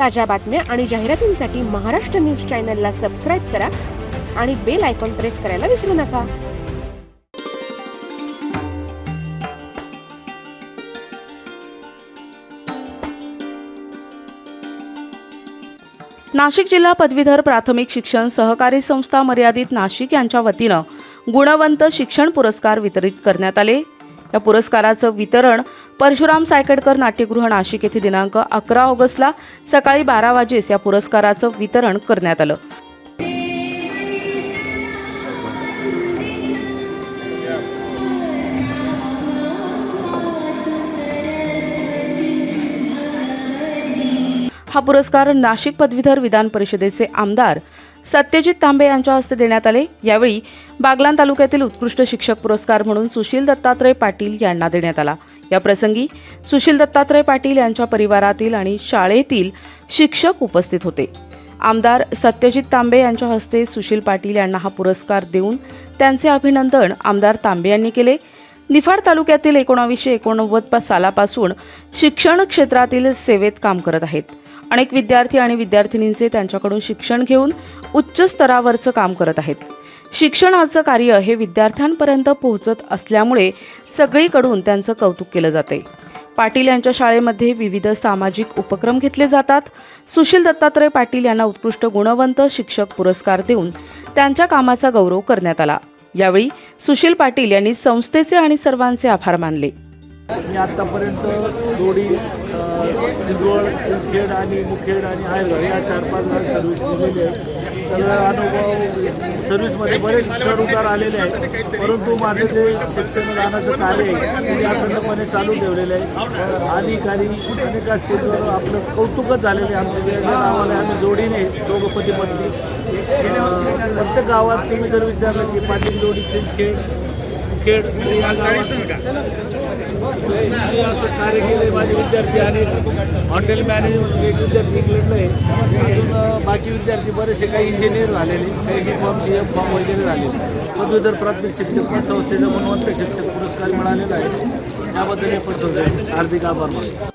ताज्या बातम्या आणि जाहिरातींसाठी महाराष्ट्र न्यूज चॅनलला सबस्क्राईब करा आणि बेल आयकॉन प्रेस करायला विसरू नका. नाशिक जिल्हा पदवीधर प्राथमिक शिक्षण सहकारी संस्था मर्यादित नाशिक यांच्या वतीनं गुणवंत शिक्षण पुरस्कार वितरित करण्यात आले. या पुरस्काराचं वितरण परशुराम सायकडकर नाट्यगृह नाशिक येथे दिनांक अकरा ऑगस्टला सकाळी बारा वाजेस या पुरस्काराचं वितरण करण्यात आलं. हा पुरस्कार नाशिक पदवीधर विधान परिषदेचे आमदार सत्यजित तांबे यांच्या हस्ते देण्यात आले. यावेळी बागलान तालुक्यातील उत्कृष्ट शिक्षक पुरस्कार म्हणून सुशील दत्तात्रय पाटील यांना देण्यात आला. या प्रसंगी सुशील दत्तात्रय पाटील यांच्या परिवारातील आणि शाळेतील शिक्षक उपस्थित होते. आमदार सत्यजित तांबे यांच्या हस्ते सुशील पाटील यांना हा पुरस्कार देऊन त्यांचे अभिनंदन आमदार तांबे यांनी केले. निफाड तालुक्यातील एकोणावीसशे एकोणनव्वद सालापासून शिक्षण क्षेत्रातील सेवेत काम करत आहेत. अनेक विद्यार्थी आणि विद्यार्थिनींचे त्यांच्याकडून शिक्षण घेऊन उच्च स्तरावरचं काम करत आहेत. शिक्षणाचं कार्य हे विद्यार्थ्यांपर्यंत पोहोचत असल्यामुळे सगळीकडून त्यांचं कौतुक केलं जाते. पाटील यांच्या शाळेमध्ये विविध सामाजिक उपक्रम घेतले जातात. सुशील दत्तात्रय पाटील यांना उत्कृष्ट गुणवंत शिक्षक पुरस्कार देऊन त्यांच्या कामाचा गौरव करण्यात आला. यावेळी सुशील पाटील यांनी संस्थेचे आणि सर्वांचे आभार मानले. मी आत्तापर्यंत दोडी सिंदवड चिंचखेड आणि मुखेड आणि आयरगड या चार पाच सर्व्हिस दिलेली आहे. तर अनुभव सर्व्हिसमध्ये बरेच चढ उतार आलेले आहेत. परंतु माझं जे शिक्षणदानाचं कार्य आहे ते अखंडपणे चालू ठेवलेलं आहे. अधिकारी अनेक असतील आपलं कौतुकच झालेलं आहे. आमच्या जे गावाला आम्ही जोडीने दोघं पत्नी. प्रत्येक गावात तुम्ही जर विचारलं की पाटील जोडी चिंचखेड खेड या गावात मी असं कार्य केले माझे विद्यार्थी आणि हॉटेल मॅनेजमेंट एक विद्यार्थी इंग्लंडला आहे. अजून बाकी विद्यार्थी बरेचसे काही इंजिनियर झालेले काही B pharm C F pharm वगैरे झालेले पदवीधर प्राथमिक शिक्षक संस्थेचा गुणवंत शिक्षक पुरस्कार मिळालेला आहे. त्याबद्दल हे पसंत आहे हार्दिक आभार मानतो.